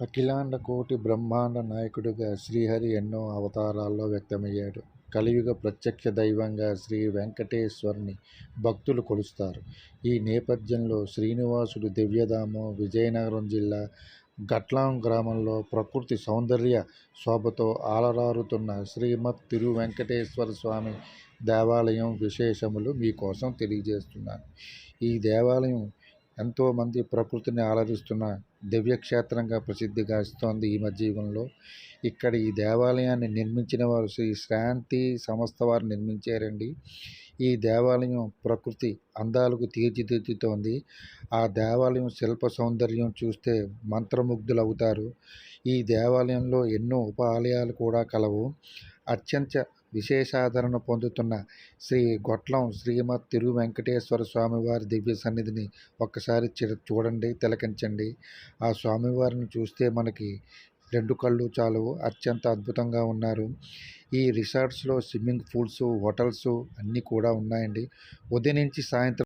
అఖిలాండ కోటి బ్రహ్మాండ నాయకుడిగా శ్రీహరి ఎన్నో అవతారాల్లో వ్యక్తమయ్యాడు. కలియుగ ప్రత్యక్ష దైవంగా శ్రీ వెంకటేశ్వర్ని భక్తులు కొలుస్తారు. ఈ నేపథ్యంలో శ్రీనివాసుడు దివ్యధామం విజయనగరం జిల్లా గట్లాం గ్రామంలో ప్రకృతి సౌందర్య శోభతో అలరారుతున్న శ్రీమద్ తిరువెంకటేశ్వర స్వామి దేవాలయం విశేషములు మీకోసం తెలియజేస్తున్నాను. ఈ దేవాలయం ఎంతోమంది ప్రకృతిని ఆలరిస్తున్న దివ్యక్షేత్రంగా ప్రసిద్ధిగాంచుతోంది ఈ మధ్యయుగంలో. ఇక్కడ ఈ దేవాలయాన్ని నిర్మించిన వారు శ్రీ శాంతి సంస్థ వారు నిర్మించారండి. ఈ దేవాలయం ప్రకృతి అందాలకు తీర్చిదిద్దుతోంది. ఆ దేవాలయం శిల్ప సౌందర్యం చూస్తే మంత్రముగ్ధులవుతారు. ఈ దేవాలయంలో ఎన్నో ఉప ఆలయాలు కూడా కలవు. అత్యంత విశేషాదరణ పొందుతున్న శ్రీ గొట్లం శ్రీమద్ తిరువెంకటేశ్వర స్వామివారి దివ్య సన్నిధిని ఒక్కసారి చూడండి, తిలకించండి. ఆ స్వామివారిని చూస్తే మనకి రెండు కళ్ళు చాలవు. అత్యంత అద్భుతంగా ఉన్నారు. ఈ రిసార్ట్స్లో స్విమ్మింగ్ పూల్స్, హోటల్స్ అన్నీ కూడా ఉన్నాయండి. ఉదయం నుంచి సాయంత్రం